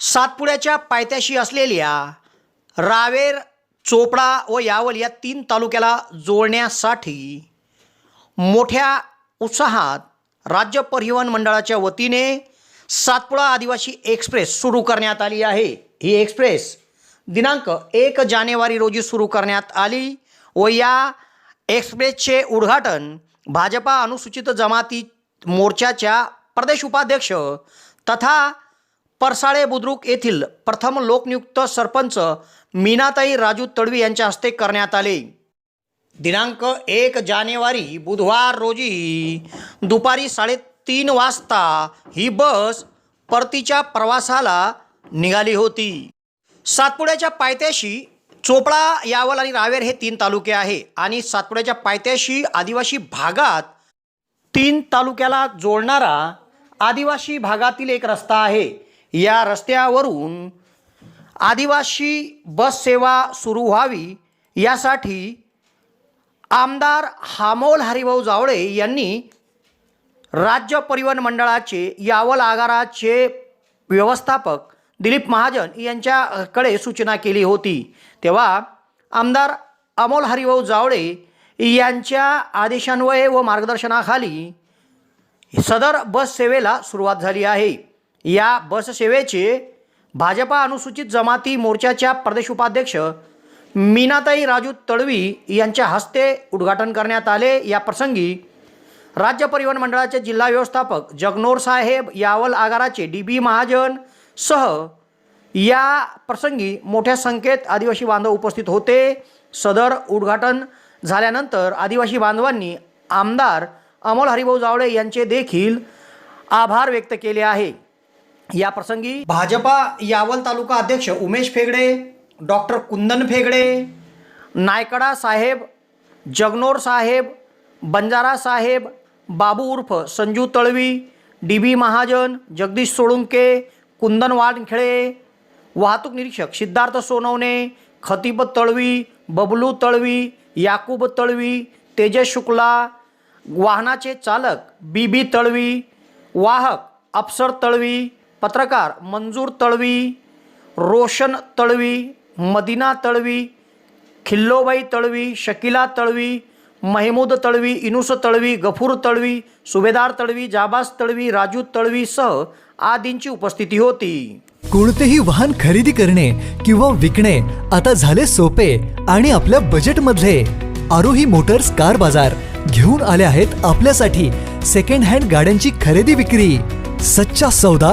सातपुड्याच्या पायथ्याशी असलेल्या रावेर चोपडा व यावल या तीन तालुक्याला जोडण्यासाठी मोठ्या उत्साहात राज्य परिवहन मंडळाच्या वतीने सातपुडा आदिवासी एक्सप्रेस सुरू करण्यात आली आहे. ही एक्सप्रेस दिनांक एक जानेवारी रोजी सुरू करण्यात आली व या एक्सप्रेसचे उद्घाटन भाजपा अनुसूचित जमाती मोर्चाच्या प्रदेश उपाध्यक्ष तथा परसाळे बुद्रुक येथील प्रथम लोकनियुक्त सरपंच मीनाताई राजू तडवी यांच्या हस्ते करण्यात आले. दिनांक एक जानेवारी बुधवार रोजी दुपारी साडेतीन वाजता ही बस परतीच्या प्रवासाला निघाली होती. सातपुड्याच्या पायथ्याशी चोपडा यावल आणि रावेर हे तीन तालुके आहे आणि सातपुड्याच्या पायथ्याशी आदिवासी भागात तीन तालुक्याला जोडणारा आदिवासी भागातील एक रस्ता आहे. या रस्त्यावरून आदिवासी बस सेवा सुरू व्हावी यासाठी आमदार हामोल हरिभाऊ जावळे यांनी राज्य परिवहन मंडळाचे यावल आगाराचे व्यवस्थापक दिलीप महाजन यांच्याकडे सूचना केली होती. तेव्हा आमदार अमोल हरिभाऊ जावळे यांच्या आदेशान्वये व मार्गदर्शनाखाली सदर बस सेवेला सुरुवात झाली आहे. या बससेवेचे भाजपा अनुसूचित जमाती मोर्चाच्या प्रदेश उपाध्यक्ष मीनाताई राजू तडवी यांच्या हस्ते उद्घाटन करण्यात आले. या प्रसंगी राज्य परिवहन मंडळाचे जिल्हा व्यवस्थापक जगनोर साहेब यावल आगाराचे डी बी महाजन सह या प्रसंगी मोठ्या संख्येत आदिवासी बांधव उपस्थित होते. सदर उद्घाटन झाल्यानंतर आदिवासी बांधवांनी आमदार अमोल हरिभाऊ जावळे यांचे देखील आभार व्यक्त केले आहे. या प्रसंगी भाजपा यावल तालुका अध्यक्ष उमेश फेगडे डॉक्टर कुंदन फेगडे नायकडा साहेब जगनोर साहेब बंजारा साहेब बाबू उर्फ संजू तळवी डी बी महाजन जगदीश सोळुंके कुंदन वानखेळे वाहतूक निरीक्षक सिद्धार्थ सोनवणे खतीब तळवी बबलू तळवी याकूब तळवी तेजस शुक्ला वाहनाचे चालक बी बी तळवी वाहक अप्सर तळवी पत्रकार मंजूर तळवी रोशन तळवी मदिना तळवी खिल्लोबाई तळवी शकिला तळवी महमूद तळवी इनुस तळवी गफूर तळवी सुभेदार तळवी जाबास तळवी राजू तळवीसह आदींची उपस्थिती होती. कोणतेही वाहन खरेदी करणे किंवा विकणे आता झाले सोपे आणि आपल्या बजेटमधले आरोही मोटर्स कार बाजार घेऊन आले आहेत आपल्यासाठी सेकंड हँड गाड्यांची खरेदी विक्री. सच्चा सौदा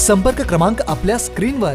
संपर्क क्रमांक आपल्या स्क्रीनवर.